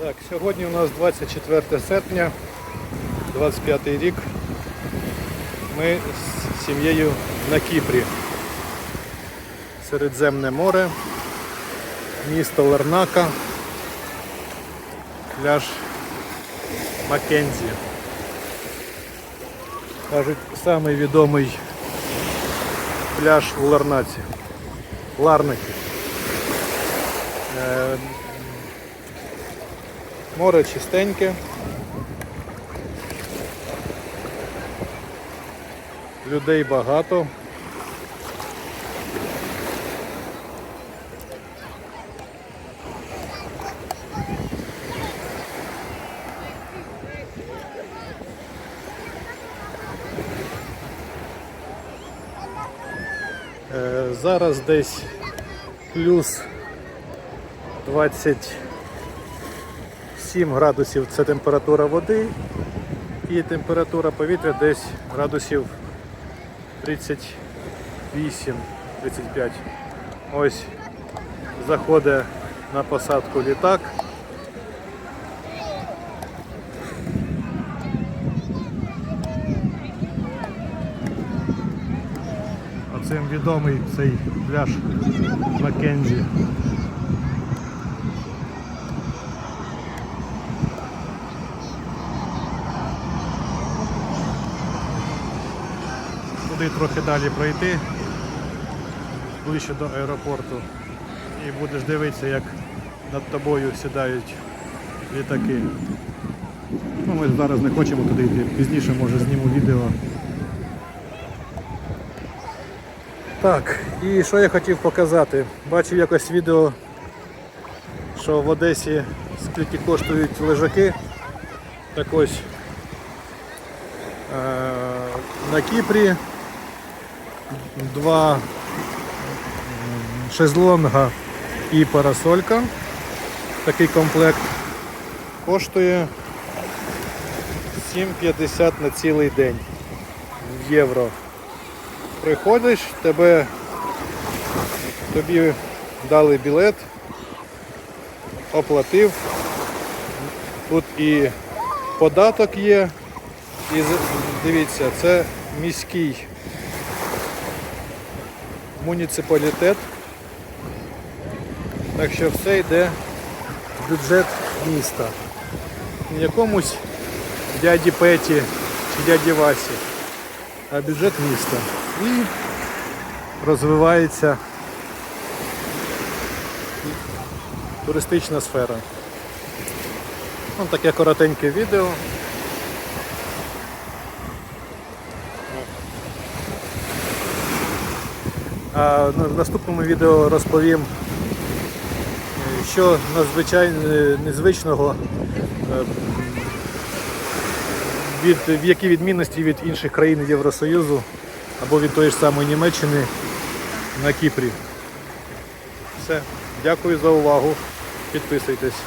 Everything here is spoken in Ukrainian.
Так, сьогодні у нас 24 серпня, 25 рік. Ми з сім'єю на Кіпрі. Середземне море, місто Лернака, пляж Маккензі. Кажуть, самий відомий пляж в Ларнаці. Ларнакі. Море чистеньке. Людей багато. Е, Зараз десь плюс 27 градусів це температура води і температура повітря десь градусів 38-35. Ось заходить на посадку літак. Оцим відомий цей пляж Маккензі. Туди трохи далі пройти, ближче до аеропорту. І будеш дивитися, як над тобою сідають літаки. Ну, ми зараз не хочемо туди йти. Пізніше може зніму відео. Так, і що я хотів показати? Бачив якось відео, що в Одесі скільки коштують лежаки. Так ось е, на Кіпрі два шезлонга і парасолька. Такий комплект коштує 7,50 на цілий день в євро. Приходиш, тебе тобі дали білет, оплатив. Тут і податок є. І дивіться, це міський муніципалітет. Так що все йде в бюджет міста. Не якомусь дяді Петі чи дяді Васі, а бюджет міста. І розвивається туристична сфера. Ось таке коротеньке відео. А в наступному відео розповім, що надзвичайно незвичного е, від, в які відмінності від інших країн Євросоюзу або від тої ж самої Німеччини на Кіпрі. Все. Дякую за увагу. Підписуйтесь.